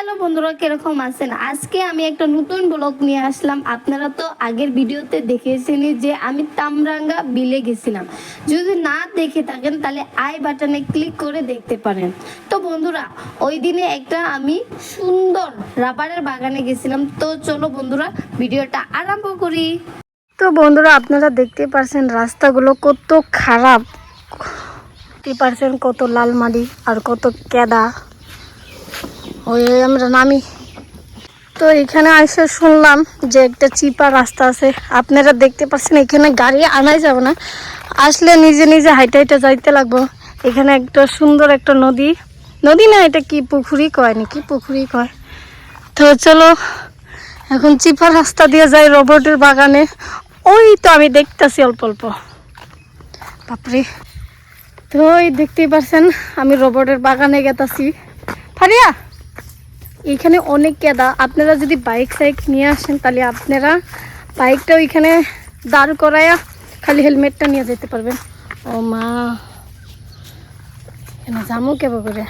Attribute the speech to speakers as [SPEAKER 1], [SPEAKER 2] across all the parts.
[SPEAKER 1] Hello বন্ধুরা, কীরকম আছেন? আজকে আমি একটা নতুন ব্লগ নিয়ে আসলাম। আপনারা তো আগের ভিডিওতে দেখেছেন যে আমি তামরাঙ্গা বিলে গেছিলাম। যদি না দেখে থাকেন, তাহলে আই বাটনে ক্লিক করে দেখতে পারেন। তো বন্ধুরা, ওই দিনে একটা আমি সুন্দর রাবারের বাগানে গেছিলাম। তো চলো বন্ধুরা, ভিডিওটা আরম্ভ করি।
[SPEAKER 2] তো বন্ধুরা, আপনারা দেখতে পারছেন রাস্তাগুলো কত খারাপ। দেখতে পারছেন কত লাল মাটি আর কত কেদা। ওই আমরা নামি। তো এখানে এসে শুনলাম যে একটা চিপা রাস্তা আছে। আপনারা দেখতে পাচ্ছেন, এখানে গাড়ি আনাই যাবে না। আসলে নিজে নিজে হাইটে হাইটে যাইতে লাগবো। এখানে একটা সুন্দর একটা নদী। নদী না, এটা কি পুকুরি কয় নাকি? পুকুরি কয়? তো চলো, এখন চিপা রাস্তা দিয়ে যাই রবটের বাগানে। ওই তো আমি দেখতেছি অল্প অল্প। বাপরে। তো ওই দেখতেই পারছেন, আমি রবটের বাগানে গেতাছি। ফারিয়া! এখানে অনেক কেদা আপনারা যদি বাইক সাইক নিয়ে আসেন, তাহলে আপনারা বাইকটা ওইখানে দাঁড় করায়া খালি হেলমেটটা নিয়ে যেতে পারবেন। ও মা। যামো কেবা করে?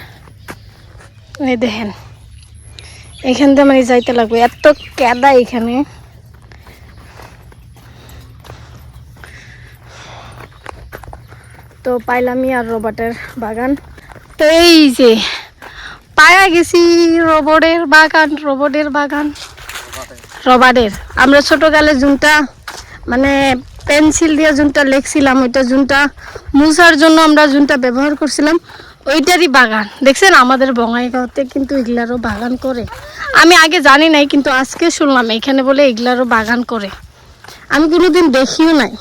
[SPEAKER 2] এই দেখেন। এখান থেকে মানে যাইতে লাগবে। এত কেদা এখানে। তো পাইলামই আর রবার্টের বাগান। তো এই যে পায়া গেছি রবটের বাগান রবটের বাগান। রবারের। আমরা ছোটকালে জুনটা মানে পেন্সিল দিয়ে জুনটা লেখছিলাম, ওইটা জুনটা মুছার জন্য আমরা জুনটা ব্যবহার করছিলাম। ওইটারই বাগান। দেখছেন, আমাদের বঙ্গাইগাঁওতে কিন্তু এগুলারও বাগান করে। আমি আগে জানি নাই, কিন্তু আজকে শুনলাম এখানে বলে এগুলারও বাগান করে। আমি কোনোদিন দেখিও নাই।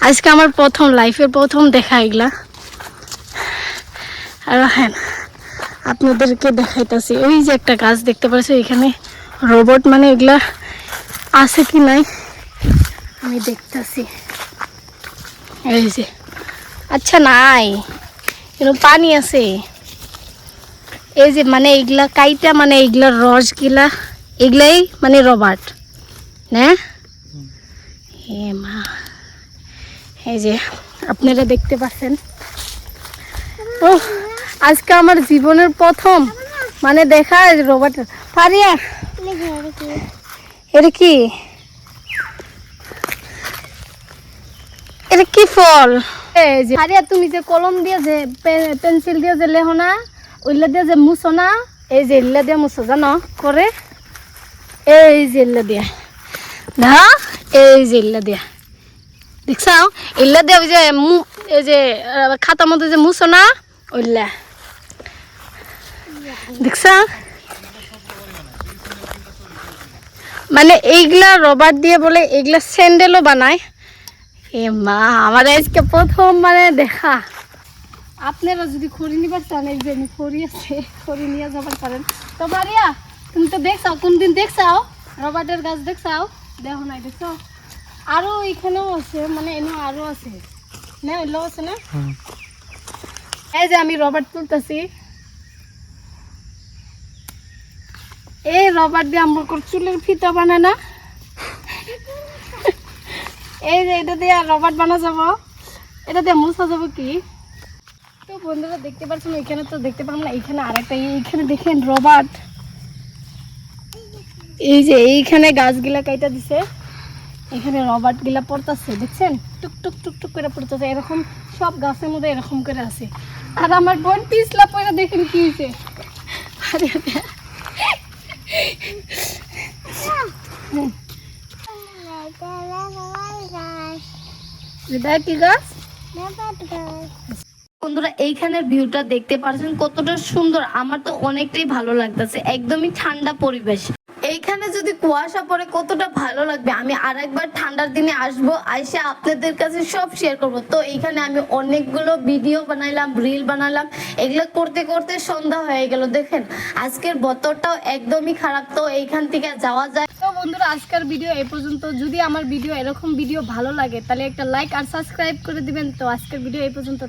[SPEAKER 2] আজকে আমার প্রথম, লাইফের প্রথম দেখা এগুলা। আর হ্যাঁ। আপনাদেরকে দেখাইতেছি। ওই যে একটা গাছ দেখতে পাচ্ছি এখানে রোবট মানে এগুলা আছে কি নাই? আমি দেখতেছি। এই যে। আচ্ছা নাই। কিন্তু পানি আছে। এই যে মানে এগুলা কাইটা মানে এগুলার রস গিলা এগুলাই মানে রবার্ট, না? হে মা। এই যে, আপনারা দেখতে পাচ্ছেন ও আজকে আমার জীবনের প্রথম। মানে দেখা রোবট পারিয়া এটা কি? এটা কি ফল? এই যে পারিয়া তুমি যে কলম দিয়ে যে পেন্সিল দিয়ে যে লেখো না, ওইলা দিয়ে যে মুছো না, এই যে ইল্লা দিয়ে মুছো, জানো? করে। এই যে ইল্লা দিয়ে। না এই যে ইল্লা দিয়া। দেখছাও? ইল্লা দিয়ে ওই যে এই যে খাতার মধ্যে যে মুছো না, ওইলা। দেখছা? মানে এইগুলা রবার দিয়ে বলে এইগুলা স্যান্ডেলও বানায়। এ মা আমার আজকে প্রথম মানে দেখা। আপনারা যদি খড়ি নিবার চান এই যে খড়ি আছে খড়ি নিয়ে যাবার পারেন। তো মারিয়া তুমি তো দেখছাও কোনদিন দেখছাও? রবার্টের গাছ দেখছাও? দেখো নাই দেখছ? আরও এখানেও আছে মানে এনে আরও আছে। না এগুলো আছে না? এই যে আমি রবার্ট তুলতেছি। এই রবার দিয়ে আমার চুলের ফিতা বানায় না। এই যে, এটা দিয়ে রবার বানা যাব। এটা দিয়ে মুছা যাব কি? তো বন্ধুরা, দেখতে পাচ্ছেন, এখানে তো দেখতে পারলাম না, এখানে আরেকটা, এইখানে দেখেন রবার্ট এই যে, এইখানে গাছগুলা কাইটা দিছে। এখানে রবার্টগুলা পড়তেছে, দেখছেন? টুক টুক টুক টুক করে পড়তেছে, এরকম সব গাছের মধ্যে এরকম করে আছে। আর আমার বোন পিছলা পয়রা দেখেন কি হয়েছে আরে।
[SPEAKER 1] বন্ধুরা, এইখানের ভিউটা দেখতে পারছেন কতটা সুন্দর। আমার তো অনেকটাই ভালো লাগতেছে। একদমই ঠান্ডা পরিবেশ। এইখানে যদি কুয়াশা পড়ে কতটা ভালো লাগবে? আমি আরেকবার ঠান্ডার দিনে আসব এসে আপনাদের কাছে সব শেয়ার করব। তো এইখানে আমি অনেকগুলো ভিডিও বানাইলাম রিল বানালাম এগুলো করতে করতে সন্ধ্যা হয়ে গেল, দেখেন। আজকের বতরটাও একদমই খারাপ, তো এইখান থেকে যাওয়া যায়।
[SPEAKER 2] তো বন্ধুরা, আজকের ভিডিও এই পর্যন্ত। যদি আমার ভিডিও এরকম ভিডিও ভালো লাগে, তাহলে একটা লাইক আর সাবস্ক্রাইব করে দিবেন। তো আজকের ভিডিও এই পর্যন্ত